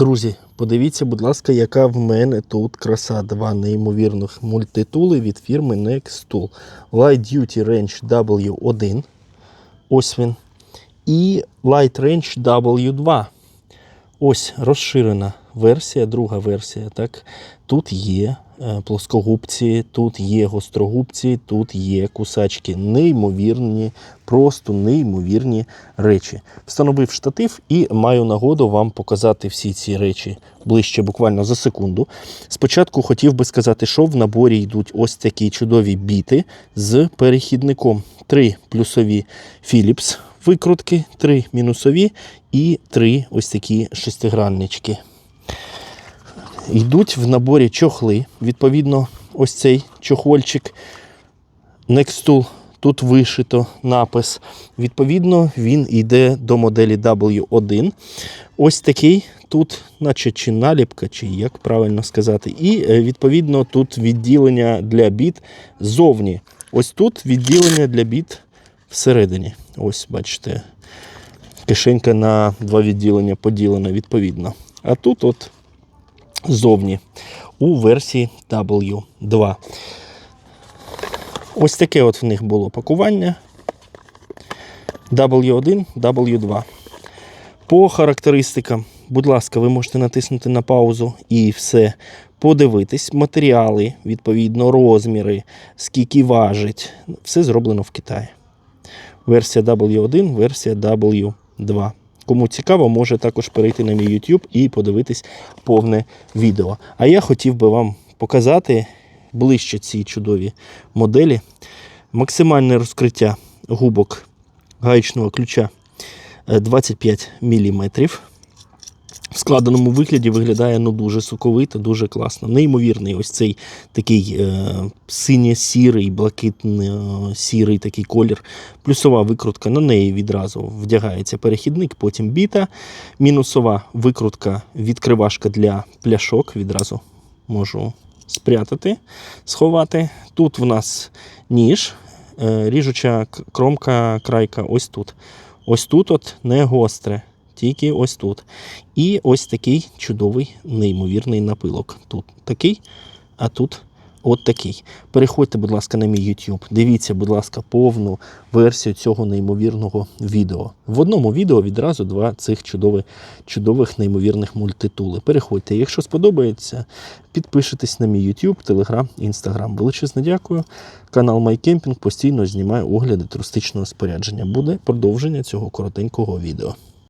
Друзі, подивіться, будь ласка, яка в мене тут краса. Два неймовірних мультитули від фірми Nextool. Light Duty Range W1. Ось він. І Light Range W2. Ось розширена версія, друга версія. Так? Тут є плоскогубці, тут є гострогубці, тут є кусачки. Неймовірні, просто неймовірні речі. Встановив штатив і маю нагоду вам показати всі ці речі ближче, буквально за секунду. Спочатку хотів би сказати, що в наборі йдуть ось такі чудові біти з перехідником. Три плюсові Philips викрутки, три мінусові і три ось такі шестиграннички. Йдуть в наборі чохли. Відповідно, ось цей чохольчик Nextool. Тут вишито напис. Відповідно, він йде до моделі W1. Ось такий тут, наче чи наліпка, чи як правильно сказати. І е, відповідно тут відділення для біт ззовні. Ось тут відділення для біт всередині. Ось, бачите, кишенька на два відділення поділена відповідно. А тут от ззовні у версії W2. Ось таке от в них було пакування W1, W2. По характеристикам, будь ласка, ви можете натиснути на паузу і все подивитись. Матеріали, відповідно, розміри, скільки важить. Все зроблено в Китаї. Версія W1, версія W2. Кому цікаво, може також перейти на мій YouTube і подивитись повне відео. А я хотів би вам показати ближче ці чудові моделі. Максимальне розкриття губок гаєчного ключа е, 25 мм. Складеному вигляді виглядає ну, дуже соковито, дуже класно. Неймовірний ось цей такий е, синьо-сірий, блакитно-сірий такий колір. Плюсова викрутка, на неї відразу вдягається перехідник, потім біта. Мінусова викрутка, відкривашка для пляшок. Відразу можу спрятати, сховати. Тут в нас ніж, е, ріжуча кромка, крайка ось тут. Ось тут от не гостре, тільки ось тут. І ось такий чудовий, неймовірний напилок. Тут такий, а тут от такий. Переходьте, будь ласка, на мій YouTube. Дивіться, будь ласка, повну версію цього неймовірного відео. В одному відео відразу два цих чудових, чудових неймовірних мультитули. Переходьте. Якщо сподобається, підпишитесь на мій YouTube, Telegram, Instagram. Величезне дякую. Канал MyCamping постійно знімає огляди туристичного спорядження. Буде продовження цього коротенького відео.